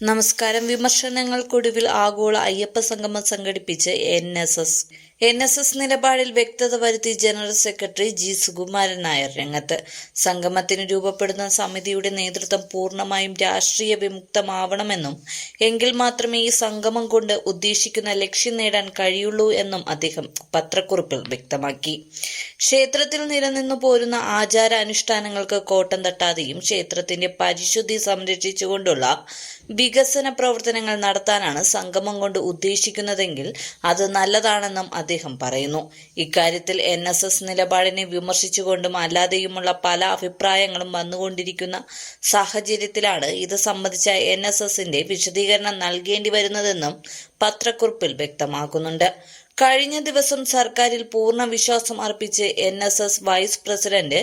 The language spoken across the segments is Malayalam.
നമസ്കാരം. വിമർശനങ്ങൾക്കൊടുവിൽ ആഗോള അയ്യപ്പ സംഗമം സംഘടിപ്പിച്ച് N S S N S S നിലപാടിൽ വ്യക്തത വരുത്തി general secretary G Sukumaran Nair രംഗത്ത്. സംഗമത്തിന് രൂപപ്പെടുന്ന സമിതിയുടെ നേതൃത്വം പൂർണമായും രാഷ്ട്രീയ വിമുക്തമാവണമെന്നും എങ്കിൽ മാത്രമേ ഈ സംഗമം കൊണ്ട് ഉദ്ദേശിക്കുന്ന ലക്ഷ്യം നേടാൻ കഴിയുള്ളൂ എന്നും അദ്ദേഹം പത്രക്കുറിപ്പിൽ വ്യക്തമാക്കി. ക്ഷേത്രത്തിൽ നിലനിന്നു പോരുന്ന ആചാര അനുഷ്ഠാനങ്ങൾക്ക് കോട്ടം തട്ടാതെയും ക്ഷേത്രത്തിന്റെ പരിശുദ്ധി സംരക്ഷിച്ചുകൊണ്ടുള്ള വികസന പ്രവർത്തനങ്ങൾ നടത്താനാണ് സംഗമം കൊണ്ട് ഉദ്ദേശിക്കുന്നതെങ്കിൽ അത് നല്ലതാണെന്നും അദ്ദേഹം പറയുന്നു. ഇക്കാര്യത്തിൽ എൻ എസ് എസ് നിലപാടിനെ വിമർശിച്ചുകൊണ്ടും അല്ലാതെയുമുള്ള പല അഭിപ്രായങ്ങളും വന്നുകൊണ്ടിരിക്കുന്ന സാഹചര്യത്തിലാണ് ഇത് സംബന്ധിച്ച എൻ എസ് എസിന്റെ വിശദീകരണം നൽകേണ്ടി വരുന്നതെന്നും പത്രക്കുറിപ്പിൽ വ്യക്തമാക്കുന്നുണ്ട്. കഴിഞ്ഞ ദിവസം സർക്കാരിൽ പൂർണ വിശ്വാസം അർപ്പിച്ച് N S S vice president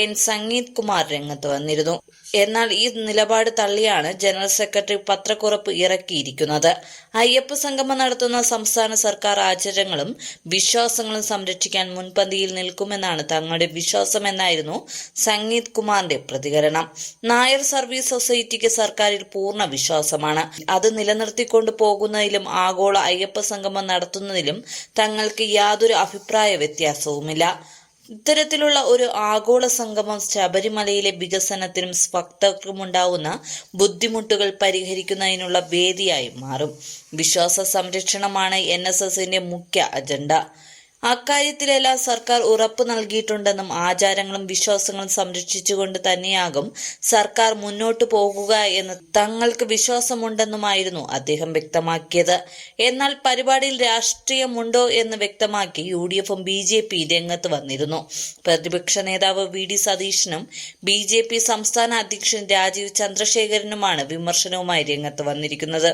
N Sangeeth Kumar രംഗത്ത് വന്നിരുന്നു. എന്നാൽ ഈ നിലപാട് തള്ളിയാണ് ജനറൽ സെക്രട്ടറി പത്രക്കുറപ്പ് ഇറക്കിയിരിക്കുന്നത്. അയ്യപ്പ സംഗമം നടത്തുന്ന സംസ്ഥാന സർക്കാർ ആചാരങ്ങളും വിശ്വാസങ്ങളും സംരക്ഷിക്കാൻ മുൻപന്തിയിൽ നിൽക്കുമെന്നാണ് തങ്ങളുടെ വിശ്വാസമെന്നായിരുന്നു സംഗീത് കുമാറിന്റെ പ്രതികരണം. നായർ സർവീസ് സൊസൈറ്റിക്ക് സർക്കാരിൽ പൂർണ വിശ്വാസമാണ്. അത് നിലനിർത്തിക്കൊണ്ടു പോകുന്നതിലും ആഗോള അയ്യപ്പ സംഗമം നടത്തുന്നതിലും തങ്ങൾക്ക് യാതൊരു അഭിപ്രായ വ്യത്യാസവുമില്ല. ഇത്തരത്തിലുള്ള ഒരു ആഗോള സംഗമം ശബരിമലയിലെ വികസനത്തിനും ഭക്തർക്കുമുണ്ടാവുന്ന ബുദ്ധിമുട്ടുകൾ പരിഹരിക്കുന്നതിനുള്ള വേദിയായി മാറും. വിശ്വാസ സംരക്ഷണമാണ് എൻ എസ് എസിന്റെ മുഖ്യ അജണ്ട. അക്കാര്യത്തിലെല്ലാം സർക്കാർ ഉറപ്പു നൽകിയിട്ടുണ്ടെന്നും ആചാരങ്ങളും വിശ്വാസങ്ങളും സംരക്ഷിച്ചുകൊണ്ട് തന്നെയാകും സർക്കാർ മുന്നോട്ടു പോകുക എന്ന് തങ്ങൾക്ക് വിശ്വാസമുണ്ടെന്നുമായിരുന്നു അദ്ദേഹം വ്യക്തമാക്കിയത്. എന്നാൽ പരിപാടിയിൽ രാഷ്ട്രീയമുണ്ടോ എന്ന് വ്യക്തമാക്കി യു ഡി എഫും ബി ജെ പി രംഗത്ത് വന്നിരുന്നു. പ്രതിപക്ഷ നേതാവ് വി ഡി സതീശനും ബി ജെ പി സംസ്ഥാന അധ്യക്ഷൻ രാജീവ് ചന്ദ്രശേഖരനുമാണ് വിമർശനവുമായി രംഗത്ത് വന്നിരിക്കുന്നത്.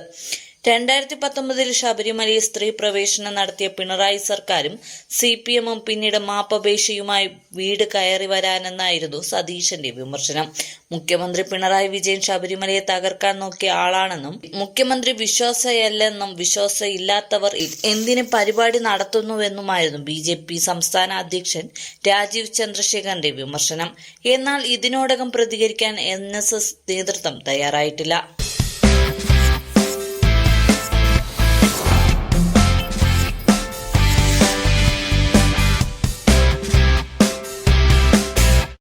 രണ്ടായിരത്തി പത്തൊമ്പതിൽ ശബരിമലയിൽ സ്ത്രീ പ്രവേശനം നടത്തിയ പിണറായി സർക്കാരും സി പി എമ്മും പിന്നീട് മാപ്പപേക്ഷയുമായി വീട് കയറി വരാനെന്നായിരുന്നു സതീശന്റെ വിമർശനം. മുഖ്യമന്ത്രി പിണറായി വിജയൻ ശബരിമലയെ തകർക്കാൻ നോക്കിയ ആളാണെന്നും മുഖ്യമന്ത്രി വിശ്വാസയല്ലെന്നും വിശ്വാസമില്ലാത്തവർ എന്തിന് പരിപാടി നടത്തുന്നുവെന്നുമായിരുന്നു ബി ജെ പി സംസ്ഥാന അധ്യക്ഷൻ രാജീവ് ചന്ദ്രശേഖരന്റെ വിമർശനം. എന്നാൽ ഇതിനോടകം പ്രതികരിക്കാൻ എൻ നേതൃത്വം തയ്യാറായിട്ടില്ല.